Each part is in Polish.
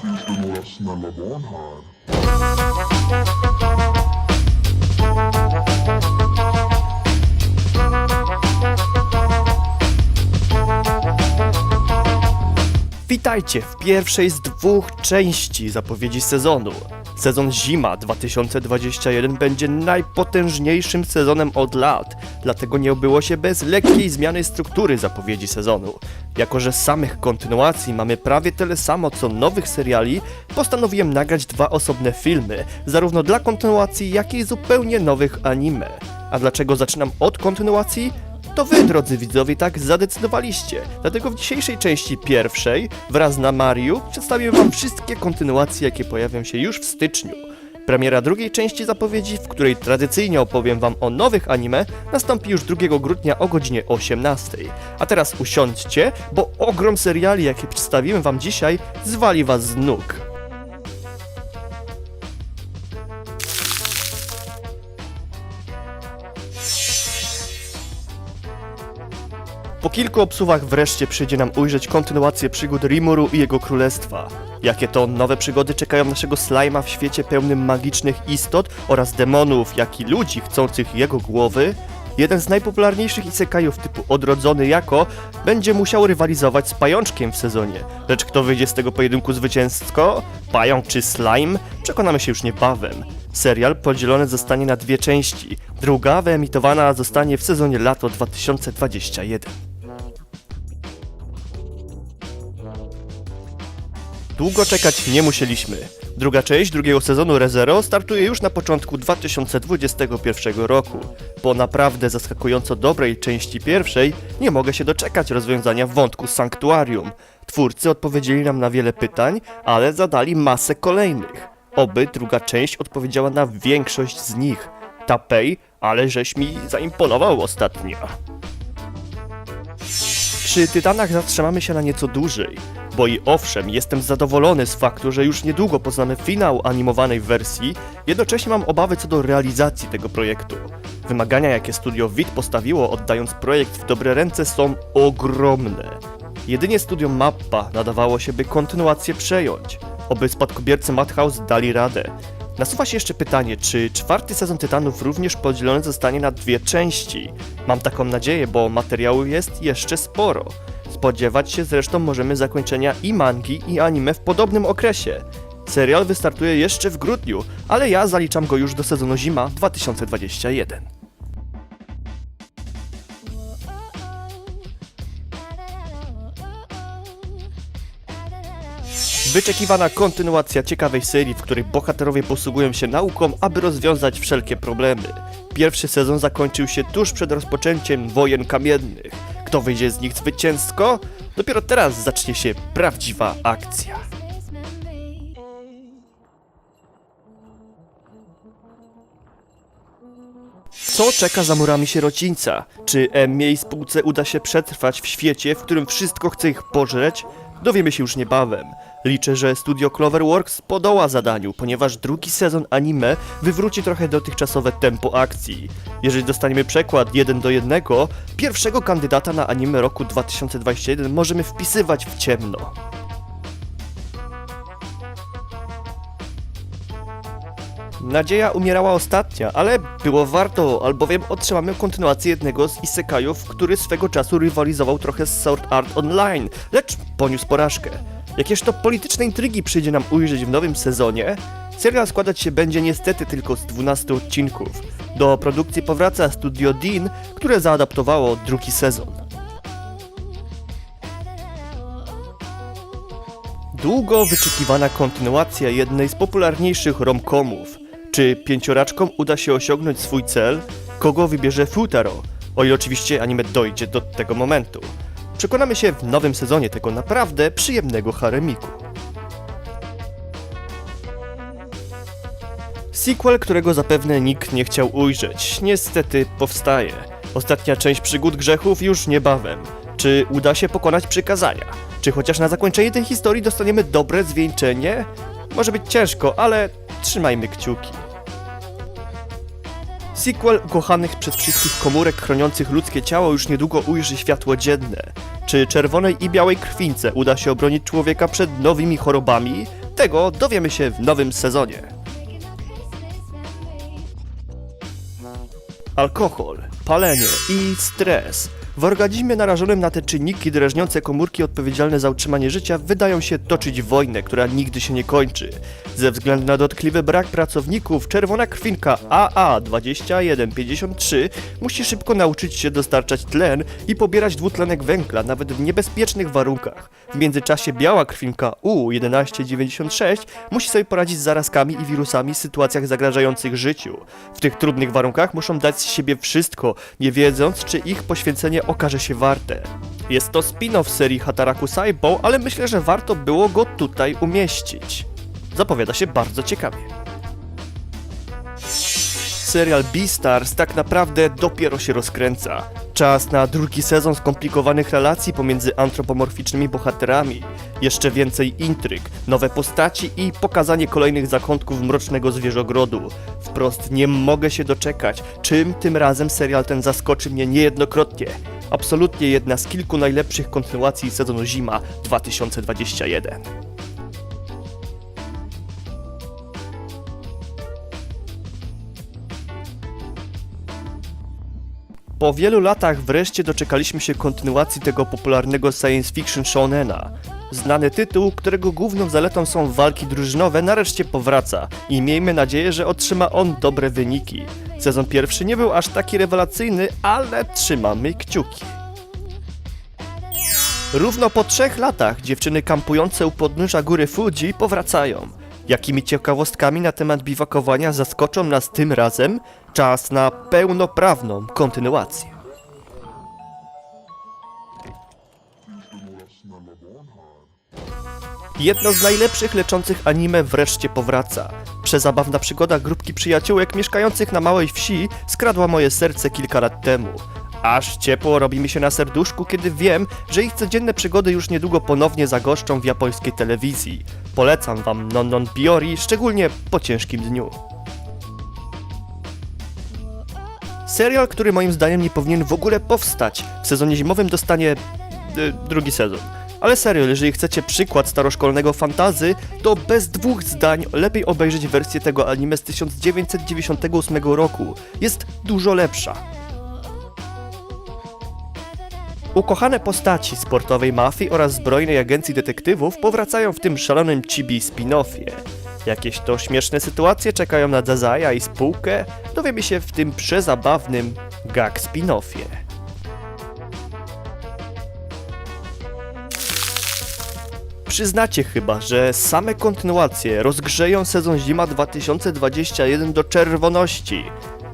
Finns det några snälla barn här? Witajcie w pierwszej z dwóch części zapowiedzi sezonu. Sezon Zima 2021 będzie najpotężniejszym sezonem od lat, dlatego nie obyło się bez lekkiej zmiany struktury zapowiedzi sezonu. Jako, że samych kontynuacji mamy prawie tyle samo co nowych seriali, postanowiłem nagrać dwa osobne filmy, zarówno dla kontynuacji, jak i zupełnie nowych anime. A dlaczego zaczynam od kontynuacji? To wy, drodzy widzowie, tak zadecydowaliście. Dlatego w dzisiejszej części pierwszej, wraz na Mariu, przedstawię wam wszystkie kontynuacje, jakie pojawią się już w styczniu. Premiera drugiej części zapowiedzi, w której tradycyjnie opowiem wam o nowych anime, nastąpi już 2 grudnia o godzinie 18. A teraz usiądźcie, bo ogrom seriali, jakie przedstawiłem wam dzisiaj, zwali was z nóg. Po kilku obsuwach wreszcie przyjdzie nam ujrzeć kontynuację przygód Rimuru i jego królestwa. Jakie to nowe przygody czekają naszego slajma w świecie pełnym magicznych istot oraz demonów, jak i ludzi chcących jego głowy? Jeden z najpopularniejszych isekajów typu odrodzony jako będzie musiał rywalizować z pajączkiem w sezonie. Lecz kto wyjdzie z tego pojedynku zwycięsko? Pająk czy slime? Przekonamy się już niebawem. Serial podzielony zostanie na dwie części. Druga wyemitowana zostanie w sezonie lato 2021. Długo czekać nie musieliśmy. Druga część drugiego sezonu ReZero startuje już na początku 2021 roku. Po naprawdę zaskakująco dobrej części pierwszej nie mogę się doczekać rozwiązania wątku Sanktuarium. Twórcy odpowiedzieli nam na wiele pytań, ale zadali masę kolejnych. Oby druga część odpowiedziała na większość z nich. Tapej, ale żeś mi zaimponował ostatnio. Przy Tytanach zatrzymamy się na nieco dłużej, bo i owszem, jestem zadowolony z faktu, że już niedługo poznamy finał animowanej wersji, jednocześnie mam obawy co do realizacji tego projektu. Wymagania, jakie studio WIT postawiło, oddając projekt w dobre ręce, są ogromne. Jedynie studio Mappa nadawało się, by kontynuację przejąć. Oby spadkobiercy Madhouse dali radę. Nasuwa się jeszcze pytanie, czy czwarty sezon Tytanów również podzielony zostanie na dwie części. Mam taką nadzieję, bo materiału jest jeszcze sporo. Spodziewać się zresztą możemy zakończenia i mangi, i anime w podobnym okresie. Serial wystartuje jeszcze w grudniu, ale ja zaliczam go już do sezonu zima 2021. Wyczekiwana kontynuacja ciekawej serii, w której bohaterowie posługują się nauką, aby rozwiązać wszelkie problemy. Pierwszy sezon zakończył się tuż przed rozpoczęciem wojen kamiennych. Kto wyjdzie z nich zwycięsko? Dopiero teraz zacznie się prawdziwa akcja. Co czeka za murami sierocińca? Czy Emmie i spółce uda się przetrwać w świecie, w którym wszystko chce ich pożreć? Dowiemy się już niebawem. Liczę, że studio Cloverworks podoła zadaniu, ponieważ drugi sezon anime wywróci trochę dotychczasowe tempo akcji. Jeżeli dostaniemy przekład 1 do 1, pierwszego kandydata na anime roku 2021 możemy wpisywać w ciemno. Nadzieja umierała ostatnia, ale było warto, albowiem otrzymamy kontynuację jednego z isekajów, który swego czasu rywalizował trochę z Sword Art Online, lecz poniósł porażkę. Jakież to polityczne intrygi przyjdzie nam ujrzeć w nowym sezonie? Serial składać się będzie niestety tylko z 12 odcinków. Do produkcji powraca studio Dean, które zaadaptowało drugi sezon. Długo wyczekiwana kontynuacja jednej z popularniejszych romkomów. Czy pięcioraczkom uda się osiągnąć swój cel? Kogo wybierze Futaro? O ile oczywiście anime dojdzie do tego momentu. Przekonamy się w nowym sezonie tego naprawdę przyjemnego haremiku. Sequel, którego zapewne nikt nie chciał ujrzeć, niestety powstaje. Ostatnia część przygód grzechów już niebawem. Czy uda się pokonać przykazania? Czy chociaż na zakończenie tej historii dostaniemy dobre zwieńczenie? Może być ciężko, ale trzymajmy kciuki. Sequel kochanych przez wszystkich komórek chroniących ludzkie ciało już niedługo ujrzy światło dzienne. Czy czerwonej i białej krwince uda się obronić człowieka przed nowymi chorobami? Tego dowiemy się w nowym sezonie. Alkohol, palenie i stres. W organizmie narażonym na te czynniki drażniące komórki odpowiedzialne za utrzymanie życia wydają się toczyć wojnę, która nigdy się nie kończy. Ze względu na dotkliwy brak pracowników, czerwona krwinka AA2153 musi szybko nauczyć się dostarczać tlen i pobierać dwutlenek węgla nawet w niebezpiecznych warunkach. W międzyczasie biała krwinka U1196 musi sobie poradzić z zarazkami i wirusami w sytuacjach zagrażających życiu. W tych trudnych warunkach muszą dać z siebie wszystko, nie wiedząc, czy ich poświęcenie okaże się warte. Jest to spin-off serii Hataraku Saibou, ale myślę, że warto było go tutaj umieścić. Zapowiada się bardzo ciekawie. Serial Beastars tak naprawdę dopiero się rozkręca. Czas na drugi sezon skomplikowanych relacji pomiędzy antropomorficznymi bohaterami, jeszcze więcej intryg, nowe postaci i pokazanie kolejnych zakątków mrocznego zwierzogrodu. Wprost nie mogę się doczekać, czym tym razem serial ten zaskoczy mnie niejednokrotnie. Absolutnie jedna z kilku najlepszych kontynuacji sezonu Zima 2021. Po wielu latach wreszcie doczekaliśmy się kontynuacji tego popularnego science fiction shonena. Znany tytuł, którego główną zaletą są walki drużynowe, nareszcie powraca i miejmy nadzieję, że otrzyma on dobre wyniki. Sezon pierwszy nie był aż taki rewelacyjny, ale trzymamy kciuki. Równo po trzech latach dziewczyny kampujące u podnóża góry Fuji powracają. Jakimi ciekawostkami na temat biwakowania zaskoczą nas tym razem? Czas na pełnoprawną kontynuację. Jedno z najlepszych leczących anime wreszcie powraca. Przezabawna przygoda grupki przyjaciółek mieszkających na małej wsi skradła moje serce kilka lat temu. Aż ciepło robi mi się na serduszku, kiedy wiem, że ich codzienne przygody już niedługo ponownie zagoszczą w japońskiej telewizji. Polecam wam Non Non Biori, szczególnie po ciężkim dniu. Serial, który moim zdaniem nie powinien w ogóle powstać. W sezonie zimowym dostanie y, drugi sezon. Ale serio, jeżeli chcecie przykład staroszkolnego fantazy, to bez dwóch zdań lepiej obejrzeć wersję tego anime z 1998 roku. Jest dużo lepsza. Ukochane postaci sportowej mafii oraz zbrojnej agencji detektywów powracają w tym szalonym chibi spin-offie. Jakieś to śmieszne sytuacje czekają na Dazaja i spółkę, dowiemy się w tym przezabawnym gag spin-offie. Przyznacie chyba, że same kontynuacje rozgrzeją sezon Zima 2021 do czerwoności.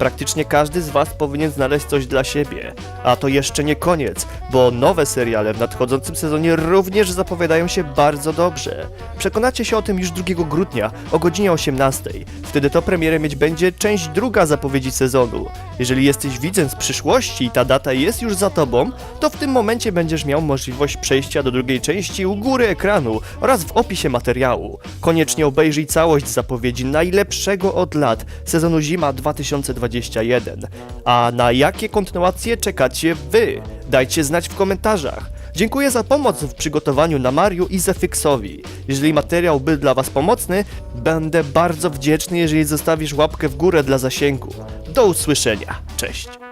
Praktycznie każdy z Was powinien znaleźć coś dla siebie. A to jeszcze nie koniec, bo nowe seriale w nadchodzącym sezonie również zapowiadają się bardzo dobrze. Przekonacie się o tym już 2 grudnia o godzinie 18. Wtedy to premierę mieć będzie część druga zapowiedzi sezonu. Jeżeli jesteś widzem z przyszłości i ta data jest już za Tobą, to w tym momencie będziesz miał możliwość przejścia do drugiej części u góry ekranu oraz w opisie materiału. Koniecznie obejrzyj całość zapowiedzi najlepszego od lat sezonu Zima 2021. A na jakie kontynuacje czekacie Wy? Dajcie znać w komentarzach. Dziękuję za pomoc w przygotowaniu na Mariu i Zefixowi. Jeżeli materiał był dla Was pomocny, będę bardzo wdzięczny, jeżeli zostawisz łapkę w górę dla zasięgu. Do usłyszenia. Cześć.